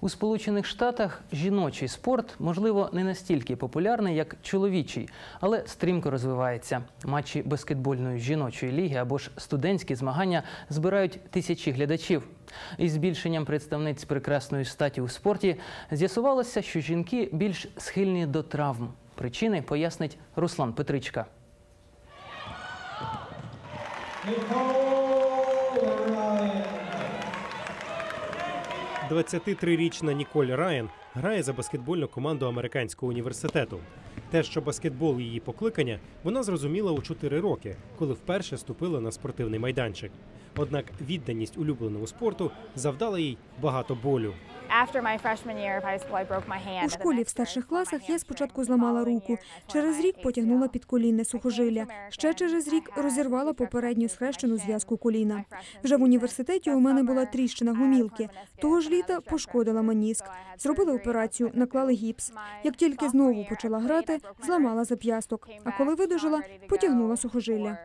У Сполучених Штатах жіночий спорт, можливо, не настільки популярний, як чоловічий, але стрімко розвивається. Матчі баскетбольної жіночої ліги або ж студентські змагання збирають тисячі глядачів. Із збільшенням представниць прекрасної статі у спорті з'ясувалося, що жінки більш схильні до травм. Причини пояснить Руслан Петричка. 23-річна Ніколь Райан грає за баскетбольну команду американського університету. Те, що баскетбол її покликання, вона зрозуміла у 4 роки, коли вперше ступила на спортивний майданчик. Однак відданість улюбленому спорту завдала їй багато болю. У школі в старших класах я спочатку зламала руку. Через рік потягнула підколінне сухожилля. Ще через рік розірвала попередню схрещену зв'язку коліна. Вже в університеті у мене була тріщина гумілки. Того ж літа пошкодила меніск. Зробили операцію, наклали гіпс. Як тільки знову почала грати, зламала зап'ясток. А коли видужила, потягнула сухожилля.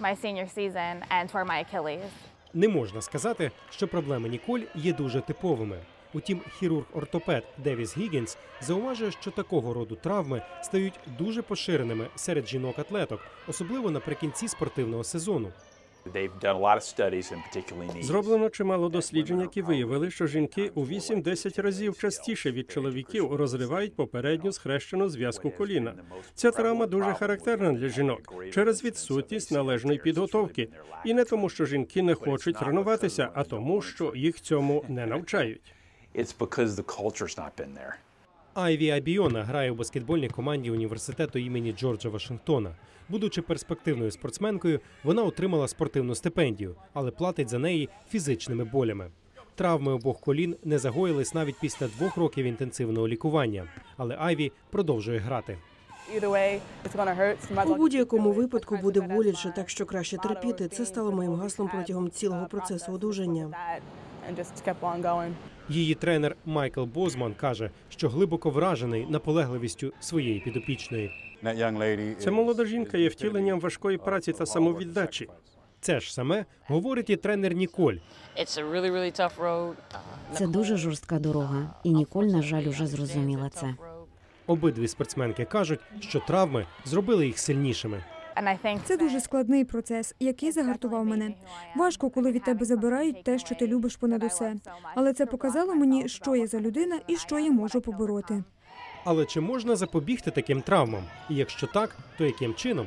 My senior season and tore my Achilles. Не можна сказати, що проблеми Ніколь є дуже типовими. Утім, хірург-ортопед Девіс Гіггінс зауважує, що такого роду травми стають дуже поширеними серед жінок-атлеток, особливо наприкінці спортивного сезону. Зроблено чимало досліджень, які виявили, що жінки у 8-10 разів частіше від чоловіків розривають попередню схрещену зв'язку коліна. Ця травма дуже характерна для жінок через відсутність належної підготовки, і не тому, що жінки не хочуть тренуватися, а тому, що їх цьому не навчають. It's because the culture's not been there. Айві Абіона грає у баскетбольній команді університету імені Джорджа Вашингтона. Будучи перспективною спортсменкою, вона отримала спортивну стипендію, але платить за неї фізичними болями. Травми обох колін не загоїлись навіть після двох років інтенсивного лікування. Але Айві продовжує грати. У будь-якому випадку буде боляче, так що краще терпіти. Це стало моїм гаслом протягом цілого процесу одужання. Її тренер Майкл Бозман каже, що глибоко вражений наполегливістю своєї підопічної. Ця молода жінка є втіленням важкої праці та самовіддачі. Це ж саме говорить і тренер Ніколь. Це дуже жорстка дорога, і Ніколь, на жаль, уже зрозуміла це. Обидві спортсменки кажуть, що травми зробили їх сильнішими. Це дуже складний процес, який загартував мене. Важко, коли від тебе забирають те, що ти любиш понад усе. Але це показало мені, що я за людина і що я можу побороти. Але чи можна запобігти таким травмам? І якщо так, то яким чином?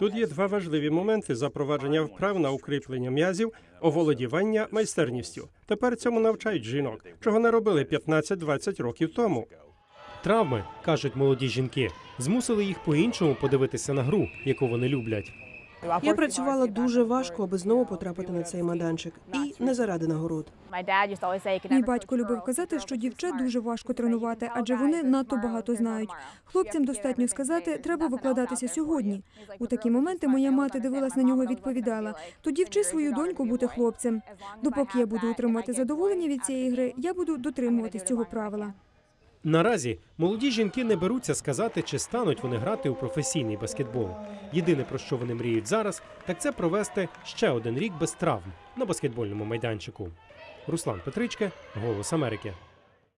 Тут є два важливі моменти: запровадження вправ на укріплення м'язів, оволодівання майстерністю. Тепер цьому навчають жінок, чого не робили 15-20 років тому. Травми, кажуть молоді жінки, змусили їх по-іншому подивитися на гру, яку вони люблять. Я працювала дуже важко, аби знову потрапити на цей майданчик, і не заради нагород. Мій батько любив казати, що дівчат дуже важко тренувати, адже вони надто багато знають. Хлопцям достатньо сказати, треба викладатися сьогодні. У такі моменти моя мати дивилась на нього і відповідала: тоді вчи свою доньку бути хлопцем. Допоки я буду отримувати задоволення від цієї гри, я буду дотримуватись цього правила. Наразі молоді жінки не беруться сказати, чи стануть вони грати у професійний баскетбол. Єдине про що вони мріють зараз, так це провести ще один рік без травм на баскетбольному майданчику. Руслан Петричка, Голос Америки.